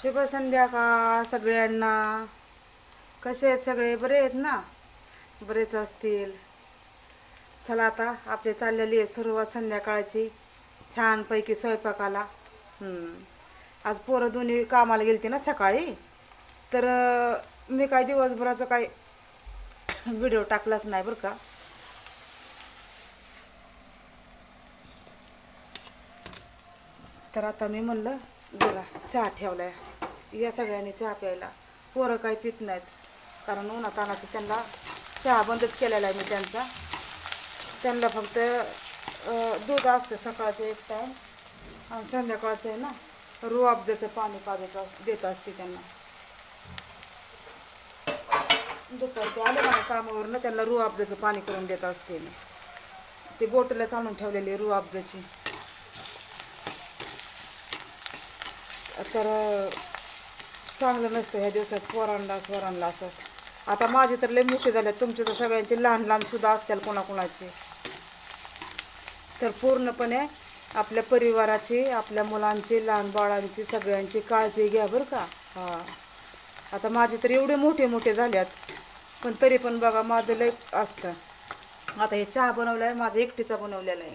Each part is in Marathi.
शुभ संध्याकाळ सगळ्यांना. कसे आहेत सगळे? बरे आहेत ना? बरेच असतील. चला आता आपली चाललेली आहे सुरुवात संध्याकाळची. छानपैकी स्वयंपाकाला. आज पोरं दोन्ही कामाला गेलती ना सकाळी? तर मी काय दिवसभराचं काय व्हिडिओ टाकलाच नाही बरं का? तर आता मी म्हणलं जरा चहा ठेवलाय. या सगळ्यांनी चहा प्यायला. पोरं काही पित नाहीत. कारण उन्हातानाचं त्यांना चहा बंदच केलेला आहे मी त्यांचा. त्यांना फक्त दूध असतं सकाळचं एक टाईम आणि संध्याकाळचं आहे ना रुआबजाचं पाणी पाजायचं देत असते त्यांना. दुपारचे आले मला कामावरनं त्यांना रुआबजाचं पाणी करून देत असते मी. ते बोटला चालून ठेवलेली रुआबजाची तर चांगलं नसतं ह्या दिवसात पोरांना स्वरांना असं. आता माझे तर लय मोठे झाले तुमचे तर सगळ्यांचे लहान लहान सुद्धा असतील कोणाकोणाचे. तर पूर्णपणे आपल्या परिवाराची आपल्या मुलांची लहान बाळांची सगळ्यांची काळजी घ्या बरं का. हां. आता माझे तर एवढे मोठे मोठे झाल्यात पण तरी पण बघा माझं लय असतं. आता हे चहा बनवला आहे माझा एकटीचा बनवलेला आहे.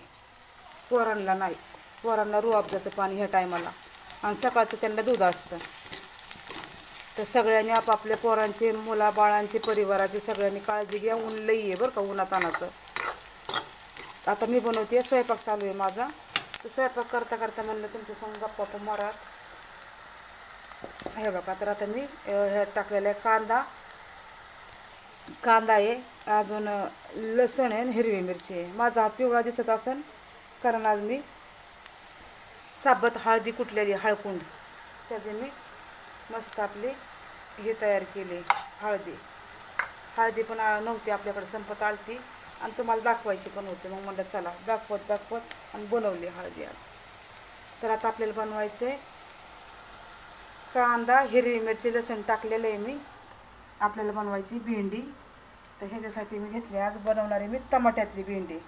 पोरांना नाही. पोरांना रुआबजाचं पाणी ह्या टायमाला. आणि सकाळचं त्यांना दूध असतं. तर सगळ्यांनी आपापल्या पोरांची मुला बाळांची परिवाराची सगळ्यांनी काळजी घ्या. ऊन लई आहे बरं का उन्हातानाचं. आता मी बनवते स्वयंपाक चालू आहे माझा. तर स्वयंपाक करता करता म्हणलं तुमच्या संग गप्पा पण हे बघा तर आता मी ह्यात टाकलेला आहे कांदा. कांदा आहे अजून लसूण लसण आहे आणि हिरवी मिरची आहे. माझा हात पिवळा दिसत असेल कारण आज मी साबत हळदी कुटलेली हळकुंड. त्याचे मी मस्त आपली हे तयार केले हळदी. हळदी पण नव्हती आपल्याकडे संपत आलती. आणि तुम्हाला दाखवायची पण होती. मग म्हणलं चला दाखवत दाखवत आणि बनवली हळदी आज. तर आता आपल्याला बनवायचं आहे कांदा हिरवी मिरची लसूण टाकलेलं आहे मी. आपल्याला बनवायची भेंडी. तर ह्याच्यासाठी मी घेतली. आज बनवणारे मी टमाट्यातली भेंडी.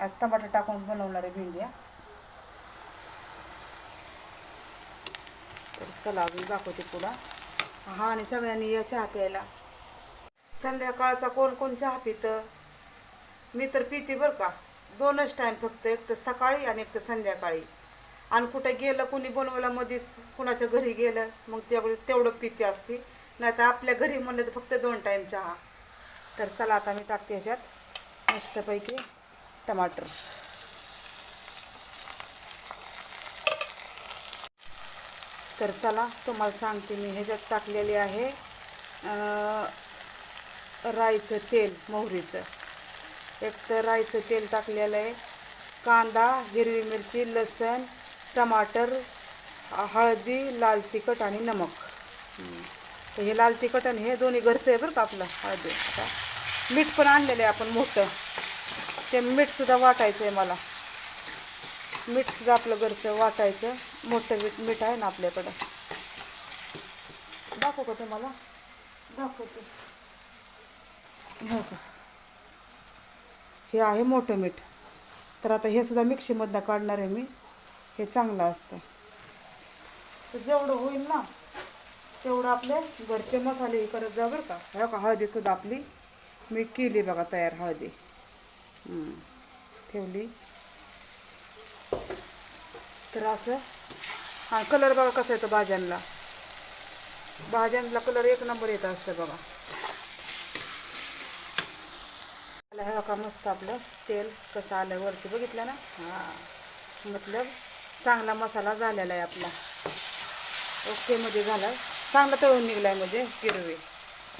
आज टमाटर टाकून बनवणारे आहे भेंडी तर चला अजून दाखवते पुढं. हा आणि सगळ्यांनी या चहा प्यायला. संध्याकाळचा कोण कोण चहा पितं? मी तर पिते बरं का. दोनच टाईम फक्त एक तर सकाळी आणि एक तर संध्याकाळी. आणि कुठं गेलं कुणी बनवायला मध्येच कुणाच्या घरी गेलं मग त्यावेळी तेवढं पिते असते. नाही तर आपल्या घरी म्हणलं तर फक्त दोन टाईम चहा. तर चला आता मी टाकते ह्याच्यात. मस्तपैकी टमाटर. तर चला तुम्हाला सांगते मी. ह्याच्यात टाकलेले आहे राईचं तेल मोहरीचं. एक तर राईचं तेल टाकलेलं आहे. कांदा हिरवी मिरची लसण टमाटर हळदी लाल तिखट आणि नमक. तर हे लाल तिखट आणि हे दोन्ही घरचं आहे बरं का आपलं. हळदी. आता मीठ पण आणलेलं आहे आपण मोठं. ते मीठसुद्धा वाटायचं आहे मला. मीठसुद्धा आपलं घरचं वाटायचं. मोठं मीठ मीठ आहे ना आपल्याकडं. दाखव का तुम्हाला. दाखवते. हो का हे आहे मोठं मीठ. तर आता हे सुद्धा मिक्सीमधनं काढणार आहे मी. हे चांगलं असतं. तर जेवढं होईल ना तेवढं आपले घरचे मसाले करत जा बरं का. हो का हळदीसुद्धा आपली मी केली बघा तयार हळदी. ठेवली. तर असं. हां कलर बघा कसा येतो भाज्यांना भाज्यांना कलर एक नंबर येत असतं बघा. आलं हे बघा मस्त आपलं तेल कसं आलं वरती. बघितलं ना? हां मतलब चांगला मसाला झालेला आहे आपला. ओके मध्ये झाला. चांगला तळून निघलाय म्हणजे किरवे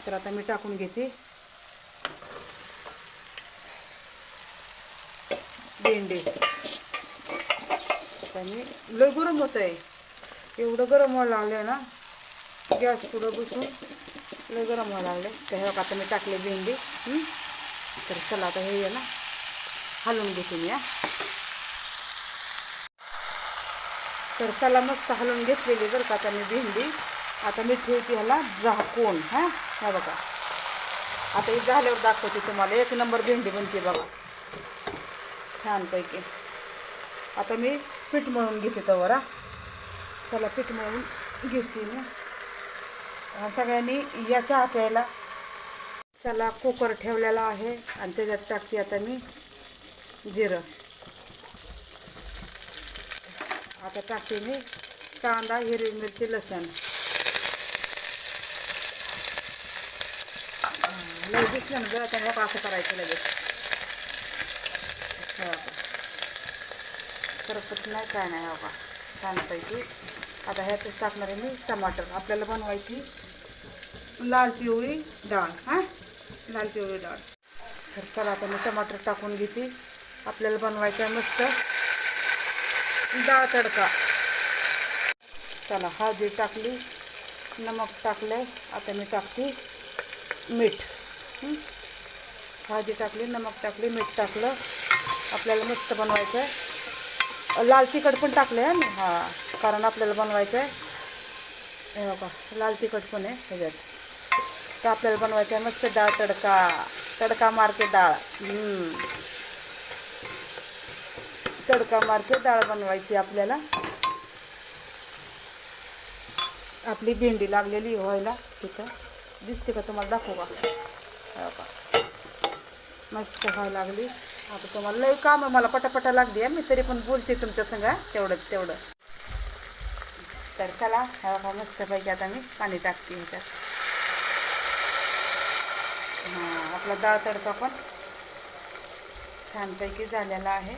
तर आता मी टाकून घेते. भेंडी. आता मी लय गरम होत आहे एवढं गरम व्हायला लागलं ना. गॅस पुढं बसून लय गरम व्हायला लागले तर हे आता मी टाकले भेंडी. तर चला आता हे आहे ना हलवून घेते मी या तर चला मस्त हलवून घेतलेली बरं का आता मी भेंडी. आता मी ठेवते ह्याला झाकून हां. हा बघा. आता हे झाल्यावर दाखवते तुम्हाला. एक नंबर भेंडी बनते बघा. छानपैकी. आता मी पीठ मळून घेते तवर. चला पीठ मळून घेते मी. सगळ्यांनी याच्या आपल्याला चला कुकर ठेवलेला आहे आणि त्याच्यात टाकते आता मी जिरं. आता टाकते मी कांदा हिरवी मिरची लसण. लगेच लय त्यांना ना जरा असं करायचं लगेच. करपत नाही काय नाही हो छानपैकी आता ह्यातच टाकणार आहे मी टमाटर. आपल्याला बनवायची लाल पिवळी डाळ हां? लाल पिवळी डाळ. तर चला आता मी टमाटर टाकून घेते. आपल्याला बनवायचं आहे मस्त. डाळ तडका. चला हळदी टाकली नमक टाकलंय आता मी टाकते मीठ. हळदी टाकली नमक टाकली मीठ टाकलं. आपल्याला मस्त बनवायचं आहे. लाल तिखट पण टाकलं आहे मी. हां कारण आपल्याला बनवायचं आहे हे बघा लाल तिखट पण आहे ह्याच्यात. तर आपल्याला बनवायचं आहे मस्त डाळ तडका. तडका मारके डाळ. तडका मारके डाळ बनवायची आपल्याला. आपली भेंडी लागलेली व्हायला ठीक आहे. दिसते का तुम्हाला? दाखवू हो का मस्त व्हायला लागली. आता तुम्हाला लई काम आहे मला पटापटा लागली आहे. मी तरी पण बोलते तुमच्या संग हा. तेवढंच तेवढं. तर चला हा बघा मस्तपैकी आता मी पाणी टाकते ह्याच्यात हां आपला डाळ तडका पण छानपैकी झालेला आहे.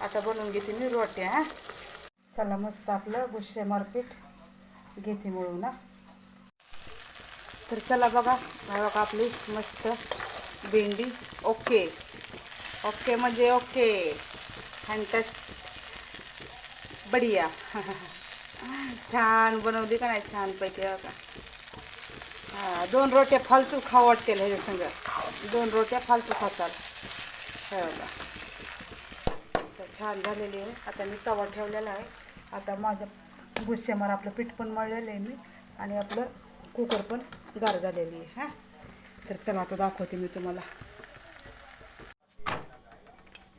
आता बनवून घेते मी रोट्या हां. चला मस्त आपलं गुस्से मार्केट घेते मिळून ना तर चला बघा हा बघा आपली मस्त भेंडी. ओके. ओके म्हणजे ओके. फॅन्टॅस्ट बढिया. छान बनवली का नाही? छानपैकी पैकी का हां दोन रोट्या फालतू खाऊ वाटतील ह्याच्या संग. दोन रोट्या फालतू खातात. हे बघा. तर छान झालेली आहे. आता मी तवा ठेवलेला आहे. आता माझं गुस्सेमार आपलं पीठ पण मळलेलं आहे मी. आणि आपलं कुकर पण गार झालेली आहे. हां? तर चला आता दाखवते मी तुम्हाला.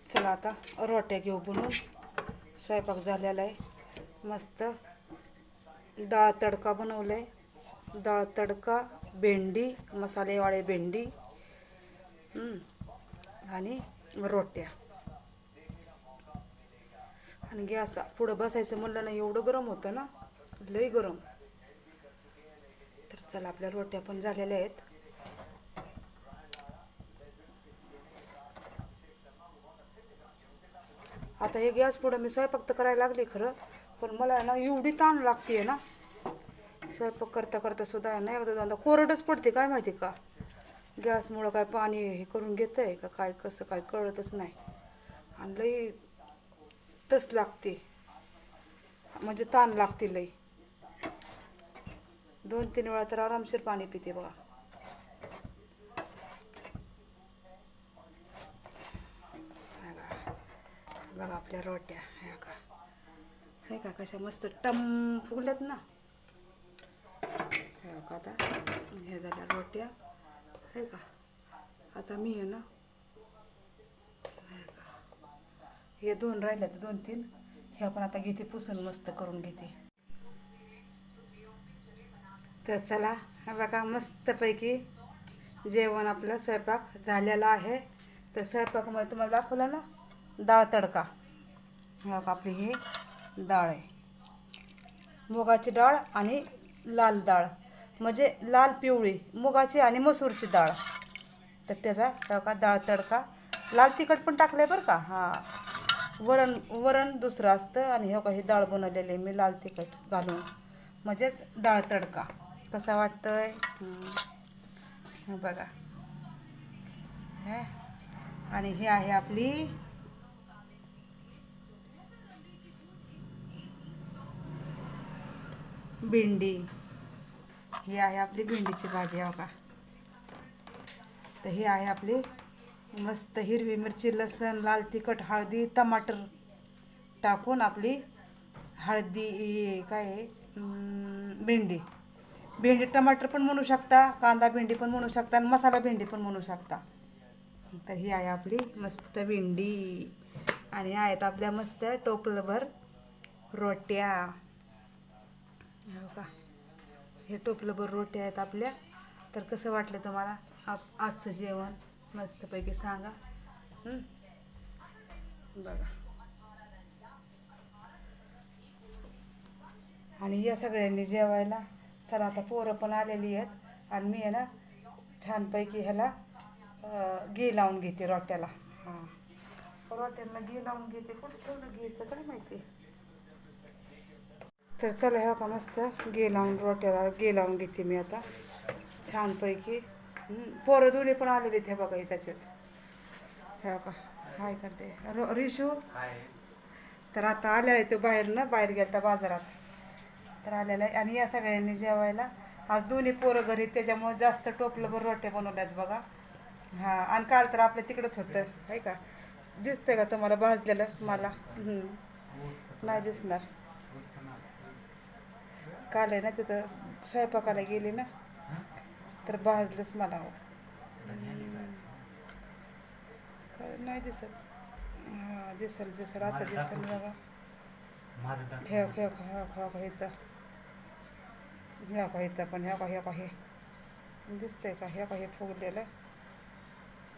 चला आता रोट्या घेऊ बनवून. स्वयंपाक झालेला आहे. मस्त. डाळ तडका बनवलं आहे डाळ तडका भेंडी मसालेवाळे भेंडी आणि रोट्या. आणि गॅस पुढं बसायचं म्हणलं ना एवढं गरम होतं ना लई गरम. तर चला आपल्या रोट्या पण झालेल्या आहेत. आता हे गॅस पुढं मी स्वयंपाक तर करायला लागले खरं पण मला आहे ना एवढी ताण लागते ना. स्वयंपाक करता करता सुद्धा आहे ना एकदा दोनदा कोरडच पडते काय माहिती का? गॅसमुळं काय पाणी हे करून घेतं आहे का काय कसं काय कळतच नाही. आणि लई तस लागते. म्हणजे ताण लागते लई. दोन तीन वेळा तर आरामशीर पाणी पिते बघा हे बघा. बघा आपल्या रोट्या ह्या का हे का कशा मस्त टम फुगल्यात ना. हे बघा आता हे झाल्या रोट्या. हे का आता मी आहे ना हे का. हे दोन दोन तीन. हे आपण आता घेते पुसून मस्त करून घेते. तर चला बघा मस्तपैकी जेवण आपलं स्वयंपाक झालेला आहे. तर स्वयंपाकामध्ये तुम्हाला दाखवलं ना डाळ तडका. हा आपली ही डाळ आहे. मुगाची डाळ आणि लाल डाळ. म्हणजे लाल पिवळी मुगाची आणि मसूरची डाळ. तर त्याचा हा डाळ तडका. लाल तिखट पण टाकलं आहे बरं का? हां. वरण वरण दुसरं असतं आणि हे का ही डाळ बनवलेली आहे मी लाल तिखट घालून. म्हणजेच डाळ तडका. कसा वाटतोय? आहे बघा. हे. आणि हे आहे आपली भेंडी. ही आहे आपली भेंडीची भाजी हो का तर ही आहे आपली मस्त हिरवी मिरची लसण लाल तिखट हळदी टमाटर टाकून आपली हळदी काय आहे, भेंडी. भेंडी टमाटर पण म्हणू शकता कांदा भेंडी पण म्हणू शकता आणि मसाला भेंडी पण म्हणू शकता. तर ही आहे आपली मस्त भेंडी. आणि आहेत आपल्या मस्त टोपलभर रोट्या. हो का हे टोपलंभर रोट्या आहेत आपल्या. तर कसं वाटलं तुम्हाला? आप आजचं जेवण? मस्तपैकी सांगा. बघा. आणि या सगळ्यांनी जेवायला चला आता पोरं पण आलेली आहेत. आणि मी आहे ना छानपैकी ह्याला घी लावून घेते रोट्याला. हां. रोट्यांना घी लावून घेते. कुठं ठेवलं घ्यायचं काय माहिती तर चला ह्या का मस्त गे लावून रोट्याला गे लावून घेते मी आता. छानपैकी. हं, पोरं दोन्ही पण आलेले हे बघा हे त्याच्यात ह्या का हाय करते रो रिशू? तर आता आलेला आहे तो बाहेर ना बाहेर गेलता बाजारात. तर आलेला आहे. आणि या सगळ्यांनी जेवायला. आज दोन्ही पोरं घरी त्याच्यामुळे जास्त टोपलं भर रोट्या बनवल्यात बघा. हां आणि काल तर आपल्या तिकडंच होतं आहे का? दिसतंय का तुम्हाला भाजलेलं? मला? हं. नाही दिसणार. काल आहे ना तिथं स्वयंपाकाला गेली ना तर भाजलंच मला हो. काय नाही दिसत हा दिसल दिसल आता दिसल बघा ठेव ठेव ह्या खा खा इथं ह्या का इथं पण ह्या का ह्या का हे दिसतंय का ह्या का हे फुगलेलं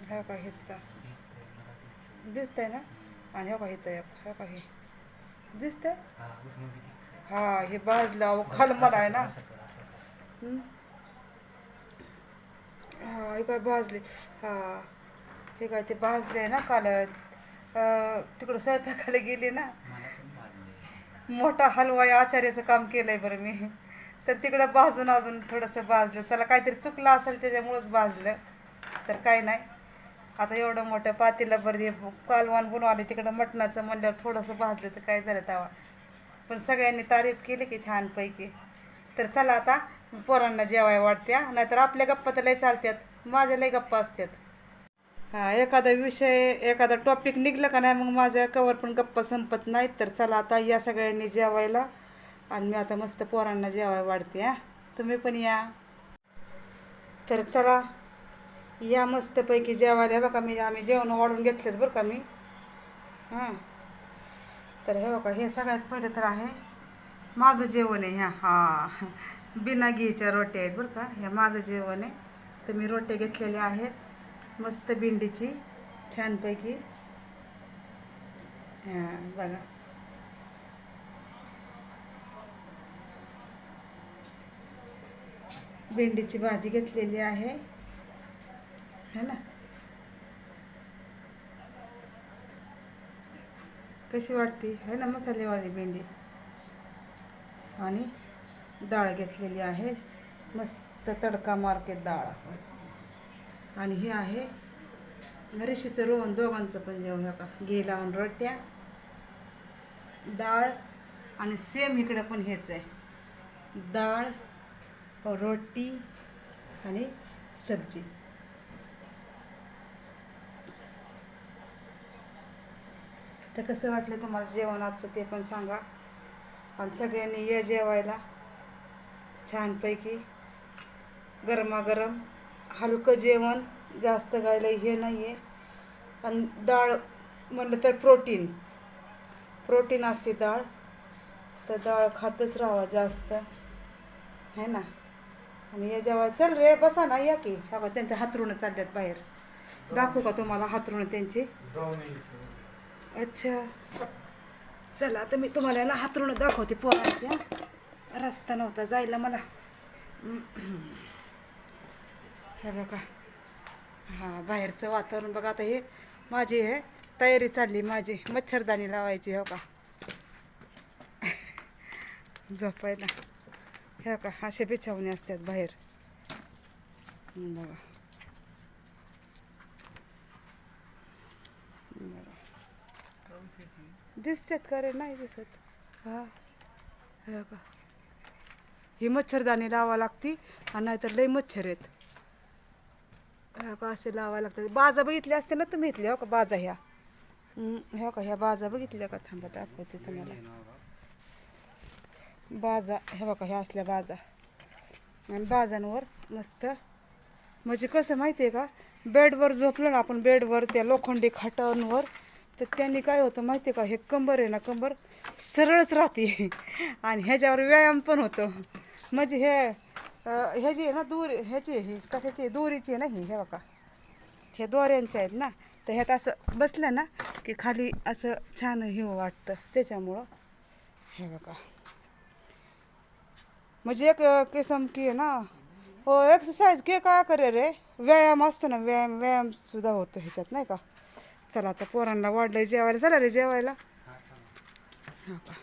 ह्या का इथं दिसतंय ना आणि ह्या का इथं ह्या का हे दिसतंय हा हे भाजलं अहो मला आहे ना. हा हे काय भाजले? हा हे काय ते भाजले ना काल तिकडं स्वयंपाकाला गेली ना. मोठा हलवा या आचार्याचं काम केलंय बरं मी. तर तिकडं भाजून अजून थोडंसं भाजलं. त्याला काहीतरी चुकलं असेल त्याच्यामुळंच भाजलं. तर काय नाही. आता एवढं मोठं पातेला बरं हे कालवान बनवाले तिकडं मटणाचं म्हणल्यावर थोडंसं भाजलं तर काय झालं तेव्हा. पण सगळ्यांनी तारीफ केली की छानपैकी. तर चला आता पोरांना जेवाय वाटत्या नाहीतर आपल्या गप्पा तर लय चालत्यात. माझ्या लय गप्पा असतात हा एखादा विषय एखादा टॉपिक निघलं का नाही मग माझ्या कवर पण गप्पा संपत नाहीत. तर चला आता या सगळ्यांनी जेवायला. आणि मी आता मस्त पोरांना जेवाय वाढते हा. तुम्ही पण या. तर चला या मस्तपैकी जेवायला. बघा मी आम्ही जेवण वाढून घेतलेत बरं का मी. हां. तर हे बघा हे सगळ्यात पहिलं तर आहे माझं जेवण आहे ह्या हा. बिना घीच्या रोट्या आहेत बरं का ह्या माझं जेवण आहे. तर मी रोट्या घेतलेल्या आहेत मस्त भेंडीची छानपैकी. हां बघा. भेंडीची भाजी घेतलेली आहे. है ना? कशी वाटते? हे ना मसालेवाली भेंडी. आणि डाळ घेतलेली आहे. मस्त तडका मार्केट डाळ. आणि हे आहे नरेशीचं रोहन. दोघांचं पण जेवण का घे लावून रोट्या डाळ आणि सेम इकडं पण हेच आहे. डाळ रोटी आणि सब्जी. तर कसं वाटलं तुम्हाला जेवण आजचं ते पण सांगा. आणि सगळ्यांनी या जेवायला. छानपैकी गरमागरम. हलकं जेवण जास्त गायला हे नाही आहे आणि डाळ म्हणलं तर प्रोटीन. प्रोटीन असते डाळ. तर डाळ खातच राहावा जास्त. है ना? आणि या जेव्हा चल रे बसा ना या की. हा त्यांच्या हातरुणं चालल्यात बाहेर. दाखवू का तुम्हाला हातरुणं त्यांची? अच्छा. चला आता मी तुम्हाला ना हातरून दाखवते पोरांची रस्ता नव्हता जायला मला. हे बघा. हां बाहेरचं वातावरण बघा आता हे माझी हे तयारी चालली माझी मच्छरदाणी लावायची हो का. झोपायला. हे का असे बिछावणे असतात बाहेर. बघा. बघा. दिसतात का रे? नाही दिसत. हा. हे का ही मच्छरदाणी लावा लागती आणि नाहीतर लई मच्छर आहेत. का असे लावा लागतात. बाजा बघितल्या असते ना तुम्ही इथल्या? हो का बाजा ह्या? ह्या का ह्या बाजा बघितल्या का? थांबा दाखवते तुम्हाला. बाजा हे बघा ह्या असल्या बाजा. आणि बाजांवर मस्त. म्हणजे कसं माहिती आहे का? बेडवर झोपलो ना आपण बेडवर त्या लोखंडी खाटांवर तर त्यांनी काय होतं माहिती आहे का? हे कंबर आहे ना कंबर सरळच राहते. आणि ह्याच्यावर व्यायाम पण होतो. म्हणजे हे ह्याची आहे ना दोरी ह्याची ही कशाची आहे? दोरीची आहे ना ही हे बघा. हे दोऱ्यांचे आहेत ना. तर ह्यात असं बसलं ना की खाली असं छान हे वाटतं. त्याच्यामुळं हे बघा. म्हणजे एक अं, किसम की आहे ना हो एक्सरसाइज के काय करे रे? व्यायाम असतो ना व्यायाम व्यायामसुद्धा होतो ह्याच्यात नाही का? चला आता पोरांना वाढलंय जेवायला. चला रे जेवायला? हा का.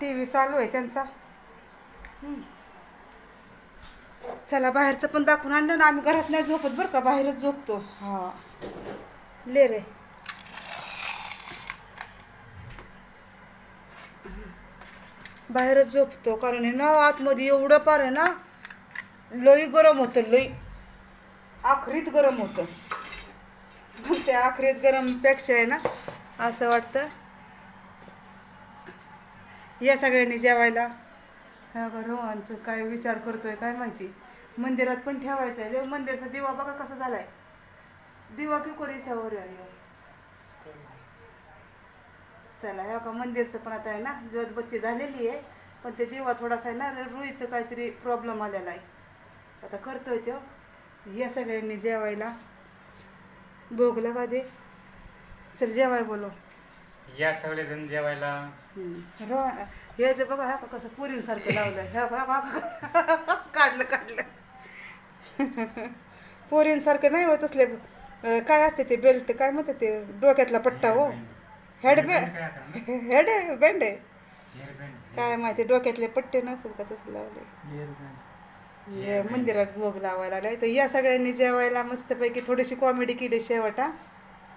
टी व्ही चालू आहे त्यांचा. चला बाहेरचं पण दाखवून आणलं ना. आम्ही घरात नाही झोपत बरं का. बाहेरच झोपतो. हा. ले रे. बाहेरच झोपतो कारण हे ना आतमध्ये एवढं पार आहे ना लई गरम होतं लई. आखरीत गरम होतं. मग त्या आखरीत गरमपेक्षा आहे ना असं वाटतं. या सगळ्यांनी जेवायला. हा का रोहनचं काय विचार करतोय काय माहिती? मंदिरात पण ठेवायचं आहे देव मंदिरचा दिवा बघा कसा झालाय. दिवा की कोरीच्यावर आहे. चला ह्या का मंदिरचं पण आता आहे ना ज्योतबत्ती झालेली आहे. पण ते दिवा थोडासा आहे ना रुईचं काहीतरी प्रॉब्लेम आलेला आहे. आता करतोय तो. या सगळ्यांनी जेवायला. भोगलं का दे. चल जेवाय बोलो या सगळेजण जेवायला. रो हे जे बघा ह्या का कसं पुरींसारखं लावलं ह्या बघा बघा. काढलं काढलं. पोरींसारखं नाही होत असले. काय असते ते बेल्ट काय म्हणते ते? डोक्यातला पट्टा हो. हेड हेड बँड आहे. काय माहिती डोक्यातले पट्टे नसेल का तसं लावले. हे मंदिरात भोग लावायला लागलाय तर या सगळ्यांनी जेवायला मस्तपैकी थोडीशी कॉमेडी केली शेवट